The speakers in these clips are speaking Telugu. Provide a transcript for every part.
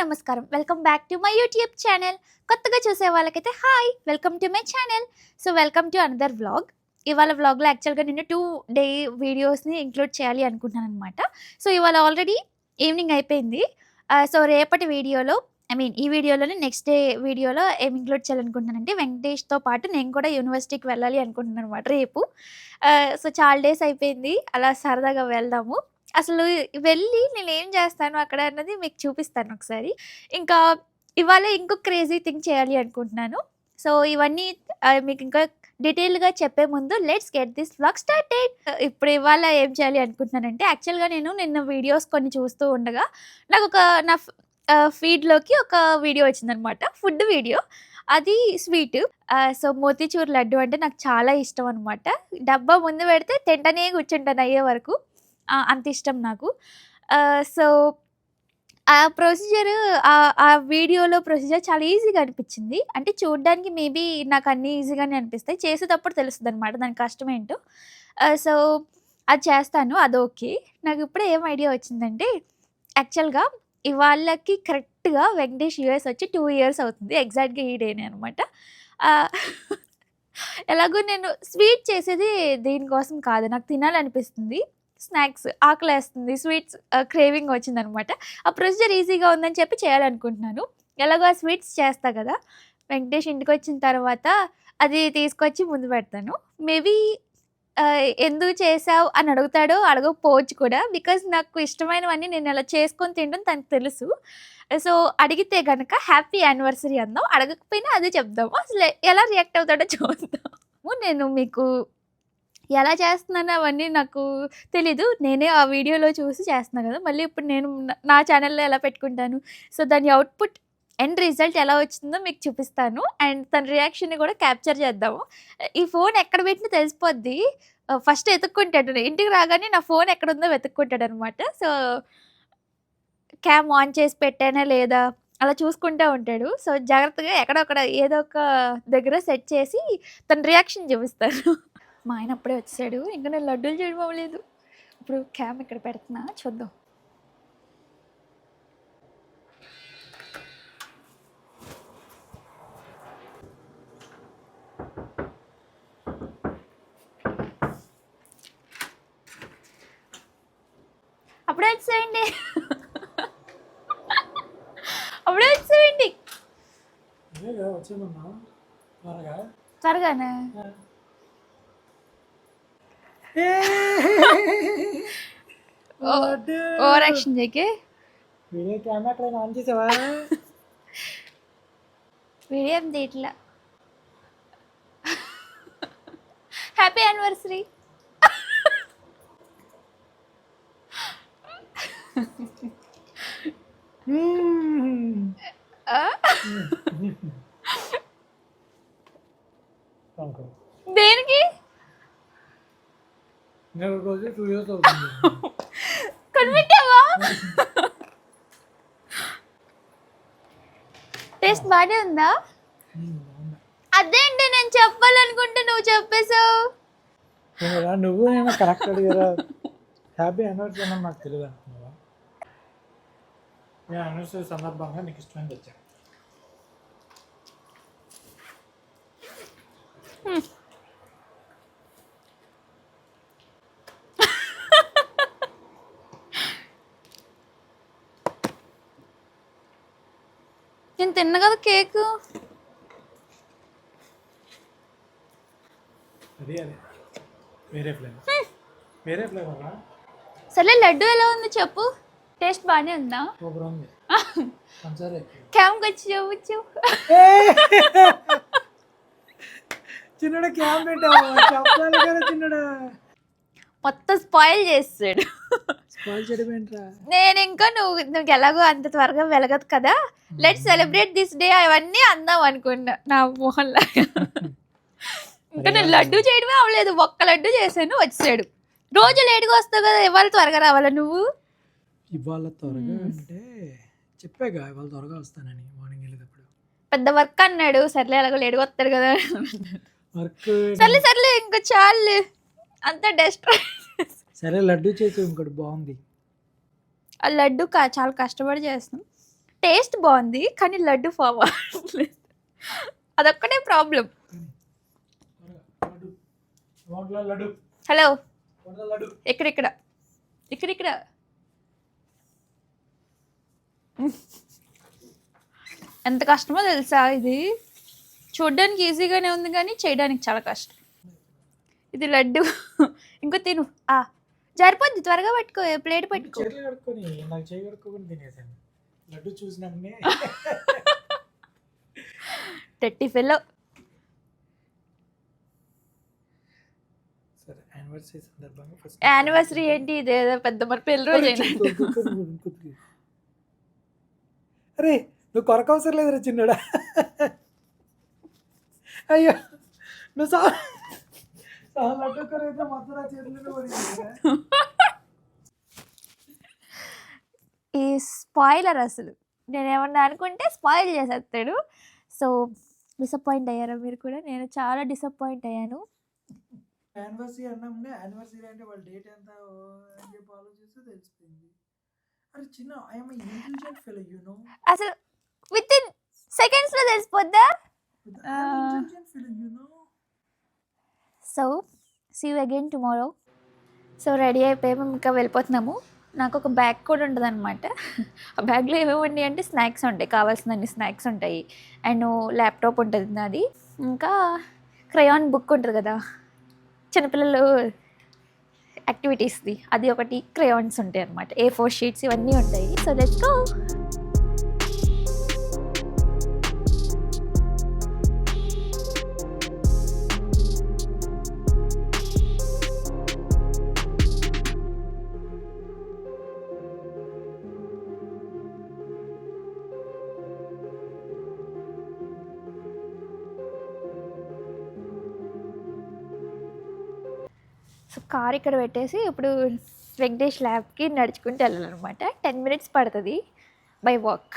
నమస్కారం. Welcome back to my YouTube channel. కొత్తగా చూసే వాళ్ళకైతే hi welcome to my channel. So welcome to another vlog. ఇవాళ వ్లాగ్లో యాక్చువల్గా నేను టూ డే వీడియోస్ని ఇంక్లూడ్ చేయాలి అనుకుంటున్నాను అనమాట సో ఇవాళ ఆల్రెడీ ఈవినింగ్ అయిపోయింది. సో రేపటి వీడియోలో ఐ మీన్ ఈ వీడియోలోనే నెక్స్ట్ డే వీడియోలో ఏం ఇంక్లూడ్ చేయాలనుకుంటున్నానంటే వెంకటేష్తో పాటు నేను కూడా యూనివర్సిటీకి వెళ్ళాలి అనుకుంటున్నాను అనమాట రేపు సో చాలా డేస్ అయిపోయింది. అలా సరదాగా వెళ్దాము. అసలు వెళ్ళి నేను ఏం చేస్తాను అక్కడ అన్నది మీకు చూపిస్తాను ఒకసారి. ఇంకా ఇవాళ ఇంకో క్రేజీ థింగ్ చేయాలి అనుకుంటున్నాను. సో ఇవన్నీ మీకు ఇంకా డీటెయిల్గా చెప్పే ముందు let's get this vlog started ఇప్పుడు ఇవాళ ఏం చేయాలి అనుకుంటున్నానంటే యాక్చువల్గా నేను నిన్న వీడియోస్ కొన్ని చూస్తూ ఉండగా నాకు ఒక నా ఫీడ్లోకి ఒక వీడియో వచ్చిందనమాట. ఫుడ్ వీడియో అది స్వీట్ సో మోతీచూర్ లడ్డు అంటే నాకు చాలా ఇష్టం అనమాట. డబ్బా ముందు పెడితే తింటనే కూర్చుంటాను అయ్యే వరకు. అంత ఇష్టం నాకు. సో ఆ ప్రొసీజర్ ఆ వీడియోలో ప్రొసీజర్ చాలా ఈజీగా అనిపించింది. అంటే చూడడానికి మేబీ నాకు అన్నీ ఈజీగానే అనిపిస్తాయి. చేసేటప్పుడు తెలుస్తుంది అనమాట దాని కష్టం ఏంటో సో అది చేస్తాను అది ఓకే. నాకు ఇప్పుడే ఏం ఐడియా వచ్చిందంటే యాక్చువల్గా ఇవాళకి కరెక్ట్గా వెంకటేష్ యూఎస్ వచ్చి టూ ఇయర్స్ అవుతుంది. ఎగ్జాక్ట్గా ఈ డేనే అనమాట ఎలాగో నేను స్వీట్ చేసేది దీనికోసం కాదు. నాకు తినాలనిపిస్తుంది. స్నాక్స్ ఆకలేస్తుంది స్వీట్స్ క్రేవింగ్ వచ్చిందనమాట. ఆ ప్రొసీజర్ ఈజీగా ఉందని చెప్పి చేయాలనుకుంటున్నాను. ఎలాగో ఆ స్వీట్స్ చేస్తా కదా వెంకటేష్ ఇంటికి వచ్చిన తర్వాత అది తీసుకొచ్చి ముందు పెడతాను. మేబీ ఎందుకు చేసావు అని అడుగుతాడో అడగకపోవచ్చు కూడా బికాజ్ నాకు ఇష్టమైనవన్నీ నేను అలా చేసుకొని తినడం తనకు తెలుసు. సో అడిగితే కనుక హ్యాపీ యానివర్సరీ అందాం అడగకపోయినా అదే చెప్దాము. అసలు ఎలా రియాక్ట్ అవుతాడో చూద్దాము. నేను మీకు ఎలా చేస్తున్నాను అవన్నీ నాకు తెలీదు. నేనే ఆ వీడియోలో చూసి చేస్తున్నాను కదా. మళ్ళీ ఇప్పుడు నేను నా- నా ఛానల్లో ఎలా పెట్టుకుంటాను? సో దాని అవుట్పుట్ ఎండ్ రిజల్ట్ ఎలా వచ్చిందో మీకు చూపిస్తాను. అండ్ తన రియాక్షన్ని కూడా క్యాప్చర్ చేద్దాము. ఈ ఫోన్ ఎక్కడ పెట్టినా తెలిసిపోద్ది. ఫస్ట్ వెతుక్కుంటాడు. ఇంటికి రాగానే నా ఫోన్ ఎక్కడ ఉందో వెతుక్కుంటాడు అనమాట సో క్యామ్ ఆన్ చేసి పెట్టానా లేదా? అలా చూసుకుంటూ ఉంటాడు. సో జాగ్రత్తగా ఎక్కడొక్కడ ఏదో ఒక దగ్గర సెట్ చేసి తన రియాక్షన్ చూపిస్తాను. మా ఆయన అప్పుడే వచ్చాడు. ఇంకా నేను లడ్డూలు చేయడం అవ్వలేదు. ఇప్పుడు క్యామ్ ఇక్కడ పెడుతున్నా. చూద్దాం. అప్పుడే వచ్చేయండి. అప్పుడే వచ్చేయండి. అదేగా వచ్చేమన్నా త్వరగా త్వరగానే ఓవర్ యాక్షన్ చేయకే వీడియో కెమెరా ట్రైన్ ఆన్ చేసావా వీడియో ఏం తీయట్లా హ్యాపీ యానివర్సరీ అనుకో దేనికి నేను రోజు టూ ఇయర్స్ అవుతుంది కనిపెట్టావా టేస్ట్ బాగానే ఉందా? బాగుంది. అదేంటి నేను చెప్పాలనుకుంటే నువ్వు చెప్పేశావు? ఏమరా, నువ్వు నేను కరెక్ట్ అడిగారా? హ్యాపీ యానివర్సరీ నాకు తెలియదు నేను యానివర్సరీ సందర్భంగా నీకు ఇష్టమైన తెచ్చా నేను తిన్న కదా కేక్? సరే లడ్డు ఎలా ఉంది చెప్పు? టేస్ట్ బాగానే ఉందా. క్యామ్కి వచ్చి చెప్పు చిన్నడా పెట్టావు? మొత్తం స్పాయిల్ చేస్తాడు. నేను ఇంకా నువ్వు నువ్వు ఎలాగో అంత త్వరగా వెలగదు కదా. లెట్ సెలబ్రేట్ దిస్ డే అవన్నీ అందాం అనుకున్నా. నా మొహన్లా ఇంకా నేను లడ్డు చేయడమే అవ్వలేదు. ఒక్క లడ్డు చేశాను వచ్చాడు. రోజు లేటుగా వస్తావు కదా ఇవాళ త్వరగా రావాలా నువ్వు? ఇవాళ త్వరగా అంటే చెప్పాగా ఇవాళ త్వరగా వస్తానని మార్నింగ్ వెళ్ళేటప్పుడు. పెద్ద వర్క్ అన్నాడు. సర్లే ఎలాగో లేటుగా వస్తాడు కదా. వర్క్ సర్లే సర్లే ఇంకా చాలు అంతా డస్ట్ సరే లడ్డు చేసి ఇంకోటి బాగుంది. ఆ లడ్డు కా చాలా కష్టపడి చేస్తాం టేస్ట్ బాగుంది కానీ లడ్డు ఫామ్ అవ్వట్లేదు. అదొక్కటే ప్రాబ్లం. లడ్డు నోట్లో లడ్డు హలో. నోట్లో లడ్డు ఎక్కడెక్కడ? ఇక్కడిక్కడ ఎంత కష్టమో తెలుసా ఇది? చూడడానికి ఈజీగానే ఉంది కానీ చేయడానికి చాలా కష్టం. ఇది లడ్డు. ఇంకో తిను. ఆ జారిపోద్ది త్వరగా పట్టుకో ప్లేట్ పట్టుకో. చేతులు కడుక్కొని నాకు చేయి కడుక్కోకుండా తినేసాను. లడ్డు టెట్టి ఫెల్లో. సరే యానివర్సరీ సందర్భంగా ఫస్ట్ యానివర్సరీ ఏంటి? ఇదేదో పెద్ద మరి పెళ్ళి రోజు అయినట్టు. అరే నువ్వు కొరక అవసరం లేదురా చిన్నడా. అయ్యో నువ్వు సా సా లడ్డు కొరైతే మొత్తం నా చేతుల్లో పడింది ఈ స్పాయిలర్ అసలు. నేను ఏమన్నా అనుకుంటే స్పాయిల్ చేసేస్తాడు. సో డిసప్పాయింట్ అయ్యారా మీరు కూడా? నేను చాలా డిసప్పాయింట్ అయ్యాను. యానివర్సరీ అన్నాంనే యానివర్సరీ అంటే వాళ్ళ డేట్ ఎంత? అని చెప్పి ఆలోచిస్తే తెలిసిపోయింది. అరే చిన్న I'm intelligent fellow you know అసలు విత్ ఇన్ సెకండ్స్లో తెలిసిపోద్దా? Intelligent fellow you know so see you again tomorrow so ready అయిపోయి మేము ఇంకా వెళ్ళిపోతున్నాము. నాకు ఒక బ్యాగ్ కూడా ఉంటుంది అనమాట ఆ బ్యాగ్లో ఏమేమి అంటే స్నాక్స్ ఉంటాయి. కావాల్సినన్ని స్నాక్స్ ఉంటాయి. అండ్ ల్యాప్టాప్ ఉంటుంది నాది. ఇంకా క్రయాన్ బుక్ ఉంటుంది కదా. చిన్నపిల్లలు యాక్టివిటీస్ది అది ఒకటి క్రయాన్స్ ఉంటాయి అనమాట ఏ ఫోర్ షీట్స్ ఇవన్నీ ఉంటాయి. So let's go so car ఇక్కడ పెట్టేసి ఇప్పుడు వెంకటేష్ ల్యాబ్కి నడుచుకుంటూ వెళ్ళాలన్నమాట. టెన్ మినిట్స్ పడుతుంది బై వాక్.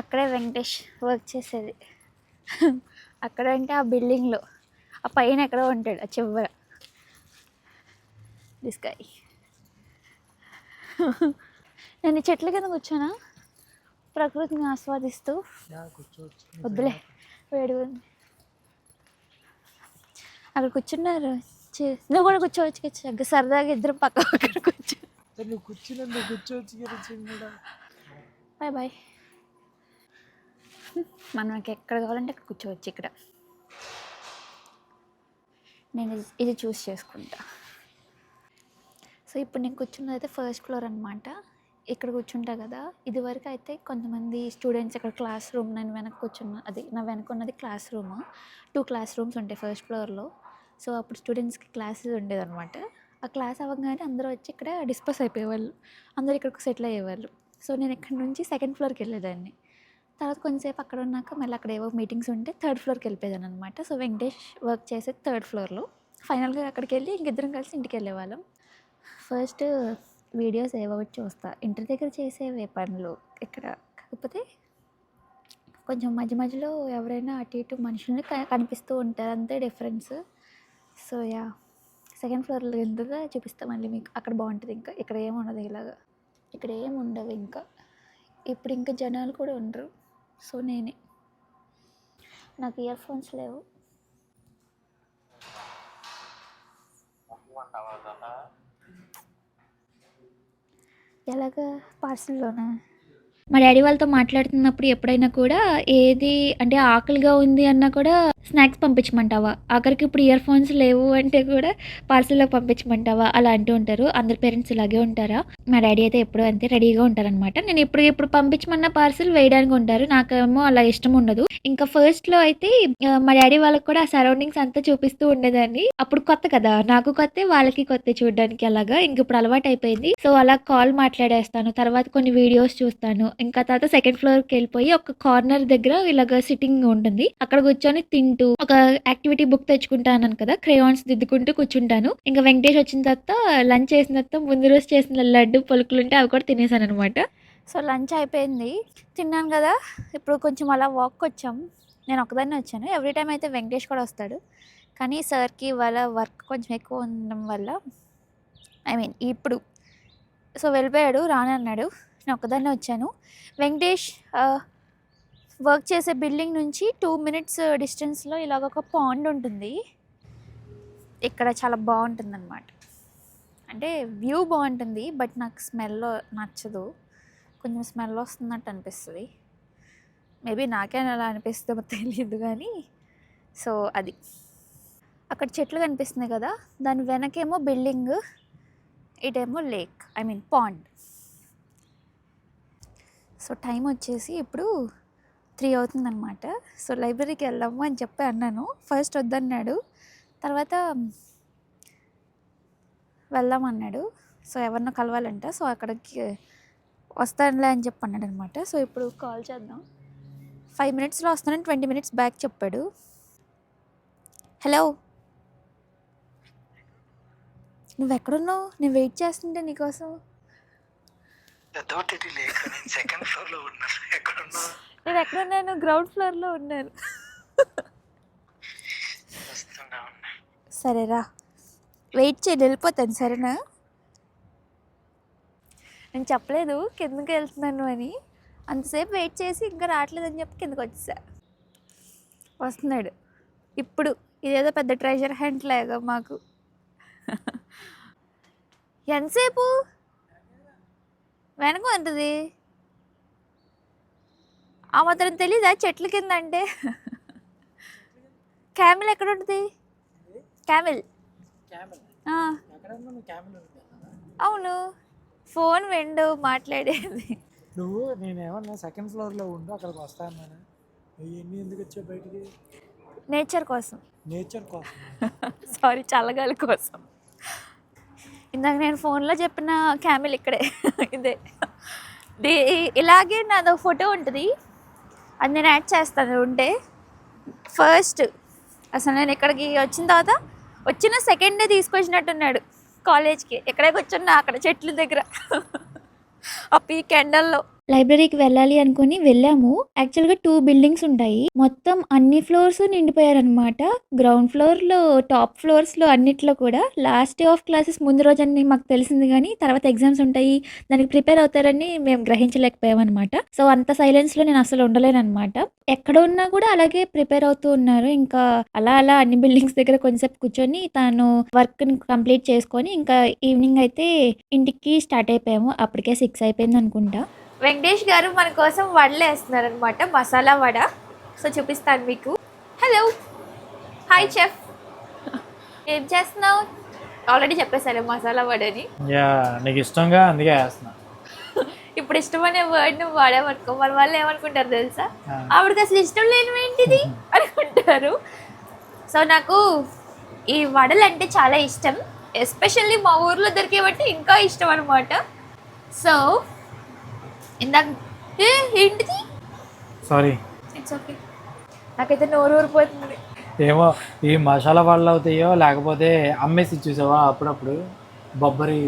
అక్కడే వెంకటేష్ వర్క్ చేసేది. అక్కడ అంటే ఆ బిల్డింగ్లో ఆ పైన ఎక్కడో ఉంటాడు ఆ చివర. దిస్కాయ్ నేను చెట్ల కింద కూర్చోనా? ప్రకృతిని ఆస్వాదిస్తూ? వద్దులే ఉంది. అక్కడ కూర్చున్నారు. నువ్వు కూడా కూర్చోవచ్చు కదా చక్కగా సరదాగా ఇద్దరు పక్క పక్కన కూర్చో. నువ్వు నువ్వు కూర్చోవచ్చు కదా చిన్నడా బాయ్ బాయ్. మనకి ఎక్కడ కావాలంటే అక్కడ కూర్చోవచ్చు ఇక్కడ. నేను ఇది- ఇది చూస్ చేసుకుంటా. సో ఇప్పుడు నేను కూర్చున్నది అయితే ఫస్ట్ ఫ్లోర్ అనమాట ఇక్కడ కూర్చుంటా కదా. ఇది వరకు అయితే కొంతమంది స్టూడెంట్స్ ఇక్కడ క్లాస్ రూమ్ నేను వెనక కూర్చున్న అది నా వెనక ఉన్నది classroom two classrooms ఉంటాయి ఫస్ట్ ఫ్లోర్లో సో అప్పుడు స్టూడెంట్స్కి క్లాసెస్ ఉండేదన్నమాట. ఆ క్లాస్ అవ్వగానే అందరూ వచ్చి ఇక్కడ డిస్పస్ అయిపోయేవాళ్ళు. అందరూ ఇక్కడికి సెటిల్ అయ్యేవాళ్ళు. సో నేను ఇక్కడ నుంచి సెకండ్ ఫ్లోర్కి వెళ్ళేదాన్ని. తర్వాత కొంచెంసేపు అక్కడ ఉన్నాక మళ్ళీ అక్కడ ఏవో మీటింగ్స్ ఉంటే థర్డ్ ఫ్లోర్కి వెళ్ళిపోయాను అనమాట సో వెంకటేష్ వర్క్ చేసేది థర్డ్ ఫ్లోర్లో. ఫైనల్గా అక్కడికి వెళ్ళి ఇంకిద్దరం కలిసి ఇంటికి వెళ్ళేవాళ్ళం. ఫస్ట్ వీడియోస్ ఏవో ఒకటి చూస్తా. ఇంటి దగ్గర చేసేవే పనులు ఇక్కడ. కాకపోతే కొంచెం మధ్య మధ్యలో ఎవరైనా అటు ఇటు మనుషుల్ని కనిపిస్తూ ఉంటారు. అంతే డిఫరెన్స్. సో యా సెకండ్ ఫ్లోర్లో ఎందుగా చూపిస్తాం మళ్ళీ మీకు? అక్కడ బాగుంటుంది ఇంకా. ఇక్కడ ఏమి ఉండదు ఇలాగా. ఇక్కడ ఏమి ఉండవు ఇంకా. ఇప్పుడు ఇంకా జనాలు కూడా ఉండరు. సో నేనే. నాకు ఇయర్ ఫోన్స్ లేవు. ఎలాగా? పార్సల్లోనా మా డాడీ వాళ్ళతో మాట్లాడుతున్నప్పుడు ఎప్పుడైనా కూడా ఏది అంటే ఆకలిగా ఉంది అన్నా కూడా స్నాక్స్ పంపించమంటావా? ఆఖరికి ఇప్పుడు ఇయర్ ఫోన్స్ లేవు అంటే కూడా పార్సల్లో పంపించమంటావా? అలా అంటూ ఉంటారు. అందరి పేరెంట్స్ ఇలాగే ఉంటారా? మా డాడీ అయితే ఎప్పుడూ అంతే రెడీగా ఉంటారనమాట నేను ఇప్పుడు ఇప్పుడు పంపించమన్న పార్సిల్ వేయడానికి ఉంటారు. నాకేమో అలా ఇష్టం ఉండదు. ఇంకా ఫస్ట్లో అయితే మా డాడీ వాళ్ళకి కూడా ఆ సరౌండింగ్స్ అంతా చూపిస్తూ ఉండేదాన్ని. అప్పుడు కొత్త కదా. నాకు కొత్త వాళ్ళకి కొత్త చూడడానికి అలాగా. ఇంక ఇప్పుడు అలవాటు అయిపోయింది. సో అలా కాల్ మాట్లాడేస్తాను. తర్వాత కొన్ని వీడియోస్ చూస్తాను. ఇంకా తర్వాత సెకండ్ ఫ్లోర్కి వెళ్ళిపోయి ఒక కార్నర్ దగ్గర ఇలాగ సిట్టింగ్ ఉంటుంది. అక్కడ కూర్చొని తింటూ ఒక యాక్టివిటీ బుక్ తెచ్చుకుంటాను కదా క్రేయాన్స్ దిద్దుకుంటూ కూర్చుంటాను. ఇంకా వెంకటేష్ వచ్చిన తర్వాత లంచ్ చేసిన తర్వాత ముందు రోజు చేసిన లడ్డు పలుకులు ఉంటే అవి కూడా తినేసాను అనమాట సో లంచ్ అయిపోయింది. తిన్నాను కదా ఇప్పుడు కొంచెం అలా వాక్ వచ్చాం. నేను ఒకదాన్ని వచ్చాను. ఎవ్రీ టైం అయితే వెంకటేష్ కూడా వస్తాడు. కానీ సార్కి వాళ్ళ వర్క్ కొంచెం ఎక్కువ ఉండడం వల్ల ఐ మీన్ ఇప్పుడు. సో వెళ్ళిపోయాడు రానన్నాడు. నేను ఒక్కదాన్నే వచ్చాను. వెంకటేష్ వర్క్ చేసే బిల్డింగ్ నుంచి టూ మినిట్స్ డిస్టెన్స్లో ఇలాగ ఒక పాండ్ ఉంటుంది. ఇక్కడ చాలా బాగుంటుంది అనమాట అంటే వ్యూ బాగుంటుంది బట్ నాకు స్మెల్ నచ్చదు. కొంచెం స్మెల్ వస్తున్నట్టు అనిపిస్తుంది. మేబీ నాకే అలా అనిపిస్తుందో తెలియదు కానీ సో అది. అక్కడ చెట్లు కనిపిస్తున్నాయి కదా దాని వెనకేమో building ఇటేమో lake I mean pond. So time వచ్చేసి ఇప్పుడు త్రీ అవుతుందన్నమాట. సో లైబ్రరీకి వెళ్దాము అని చెప్పి అన్నాను. ఫస్ట్ వద్దన్నాడు. తర్వాత వెళ్దాం అన్నాడు సో ఎవరినో కలవాలంట. సో అక్కడికి వస్తానులే అని చెప్పి అన్నాడు అనమాట సో ఇప్పుడు కాల్ చేద్దాం. ఫైవ్ మినిట్స్లో వస్తానని ట్వంటీ మినిట్స్ బ్యాక్ చెప్పాడు. హలో? నువ్వు ఎక్కడున్నావు నేను వెయిట్ చేస్తుంటే నీకోసం. సెకండ్ ఫ్లోర్లో ఉన్నా ఎక్కడున్నావు? ఫ్లోర్లో ఉన్నాను ఎక్కడ నేను ఎక్కడున్నాను? గ్రౌండ్ ఫ్లోర్లో ఉన్నాను. వస్తున్నా ఉన్నా. సరేరా. వెయిట్ చేయండి వెళ్ళిపోతాను సరేనా? నేను చెప్పలేదు కిందకి వెళ్తున్నాను అని. అంతసేపు వెయిట్ చేసి ఇంకా రావట్లేదని చెప్పి కిందకి వచ్చేసా. వస్తున్నాడు. ఇప్పుడు ఇదేదో పెద్ద ట్రెజర్ హంట్ లాగా మాకు. ఎంతసేపు? వెనక ఉంటుంది ఆ మాత్రం తెలీదా? చెట్ల కింద అంటే క్యామిల్. ఎక్కడ ఉంటుంది క్యామిల్ అవును. ఫోన్ విండు మాట్లాడేది. నువ్వు నేనేమన్నా సెకండ్ ఫ్లోర్లో ఉండు అక్కడికి వస్తా అన్నాను? నువ్వు ఎన్ని ఎందుకు వచ్చావు బయటికి? నేచర్ కోసం. నేచర్ కోసం. సారీ చల్లగాలి కోసం. ఇందాక నేను ఫోన్లో చెప్పిన క్యామిల్ ఇక్కడే. ఇదే. ఇలాగే నాదో ఫోటో ఉంటుంది. అది నేను యాడ్ చేస్తాను ఉంటే. ఫస్ట్ అసలు నేను ఇక్కడికి వచ్చిన తర్వాత వచ్చిన సెకండ్ డే తీసుకొచ్చినట్టున్నాడు కాలేజ్కి ఎక్కడే కూర్చున్నా అక్కడ చెట్ల దగ్గర. ఆ పీక్ ఎండల్లో. లైబ్రరీకి వెళ్ళాలి అనుకుని వెళ్ళాము. యాక్చువల్గా టూ బిల్డింగ్స్ ఉంటాయి. మొత్తం అన్ని ఫ్లోర్స్ నిండిపోయారనమాట గ్రౌండ్ ఫ్లోర్లో టాప్ ఫ్లోర్స్లో అన్నిట్లో కూడా లాస్ట్ డే ఆఫ్ క్లాసెస్ ముందు రోజు మాకు తెలిసింది కానీ తర్వాత ఎగ్జామ్స్ ఉంటాయి. దానికి ప్రిపేర్ అవుతారని మేము గ్రహించలేకపోయామన్నమాట. సో అంత సైలెన్స్లో నేను అసలు ఉండలేనమాట ఎక్కడ ఉన్నా కూడా అలాగే ప్రిపేర్ అవుతూ ఉన్నారు. ఇంకా అలా అలా అన్ని బిల్డింగ్స్ దగ్గర కొంచెంసేపు కూర్చొని తాను వర్క్ని కంప్లీట్ చేసుకొని ఇంకా ఈవినింగ్ అయితే ఇంటికి స్టార్ట్ అయిపోయాము. అప్పటికే సిక్స్ అయిపోయింది అనుకుంటా వెంకటేష్ గారు మన కోసం వడలు వేస్తున్నారు అనమాట మసాలా వడ. సో చూపిస్తాను మీకు. హలో హాయ్ చెఫ్ ఏం చేస్తున్నావు? ఆల్రెడీ చెప్పేసాను మసాలా వడని. యా నీకు ఇష్టంగా అందుకే వేస్తున్నా. ఇప్పుడు ఇష్టమనే వర్డ్ నువ్వు వాడేవనుకో మన వాళ్ళు ఏమనుకుంటారు తెలుసా? ఆవిడకి అసలు ఇష్టం లేనివి ఏంటిది? అనుకుంటారు. సో నాకు ఈ వడలు అంటే చాలా ఇష్టం. ఎస్పెషల్లీ మా ఊర్లో దొరికేవంటే ఇంకా ఇష్టం అనమాట సో ఇందాక ఏ ఏంటిది? సారీ ఇట్స్ ఓకే నాకైతే నోరు ఊరిపోతుంది. ఏమో ఈ మసాలా వాళ్ళు అవుతాయో లేకపోతే అమ్మేసి చూసావా అప్పుడప్పుడు? బొబ్బరి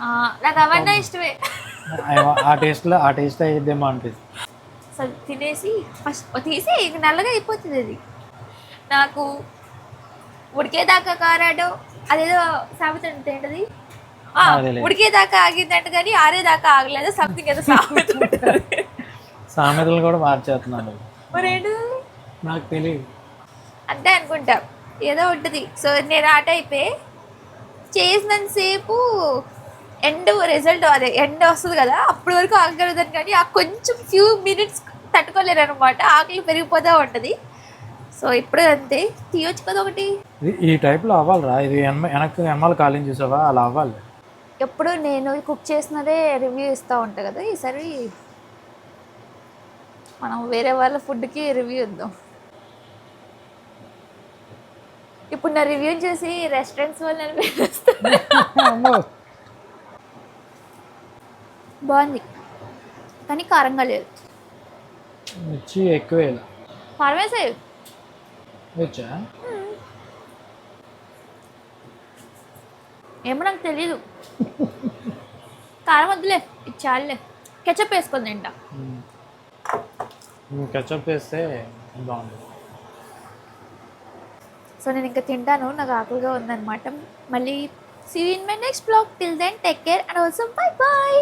ఆ, నాకు అవన్నీ ఇష్టమే. ఏమో ఆ టేస్ట్లో ఆ టేస్ట్ అయ్యిద్దేమో అనిపిస్తుంది. సో తినేసి ఫస్ట్ తీసి ఇంక నల్లగా అయిపోతుంది అది. నాకు ఉడికేదాకా కారాడు అదేదో సామెత ఉంటుంది ఏంటది? ఆ. ఉడికేదాకా ఆగిందంట కానీ ఆరేదాకా ఆగలేదు. సంథింగ్ ఏదో సామెత ఉంటుంది. సామెతలు కూడా మార్చేస్తున్నాను మరేంటి నాకు తెలియదు అంతే అనుకుంటా. ఏదో ఉంటుంది. సో నేను ఆ టైపే. చేసినంతసేపు ఎండ్ రిజల్ట్ అదే ఎండ్ వస్తుంది కదా అప్పటి వరకు ఆగగలుగుతాను కానీ ఆ కొంచెం ఫ్యూ మినిట్స్ తట్టుకోలేరు అనమాట ఆకలి పెరిగిపోతూ ఉంటుంది. సో ఇప్పుడు అంతే. తీయొచ్చు కదా ఒకటి. ఈ టైప్లో అవ్వాలిరా. ఇది వెనక్కి ఎనమాల కాలింగ్ చూసావా? అలా అవ్వాలి. ఎప్పుడు నేను కుక్ చేసినదే రివ్యూ ఇస్తూ ఉంటా కదా ఈసారి మనం వేరే వాళ్ళ ఫుడ్కి రివ్యూ ఇద్దాం. ఇప్పుడు నా రివ్యూ చూసి రెస్టారెంట్స్ వాళ్ళు నేను పిలుస్తాను. బాగుంది. కానీ కారంగా లేదు. మిర్చి ఎక్కువ వేయాలి కారం వేసాయి వచ్చా ఏమో నాకు తెలీదు. కారం వద్దులే ఇది చాలులే. కెచప్ వేసుకొని తింటా. కెచప్ వేస్తే బాగుంటుంది. సో నేను ఇంకా తింటాను నాకు ఆకలిగా ఉందన్నమాట. మళ్ళీ see in my next vlog till then take care and also bye bye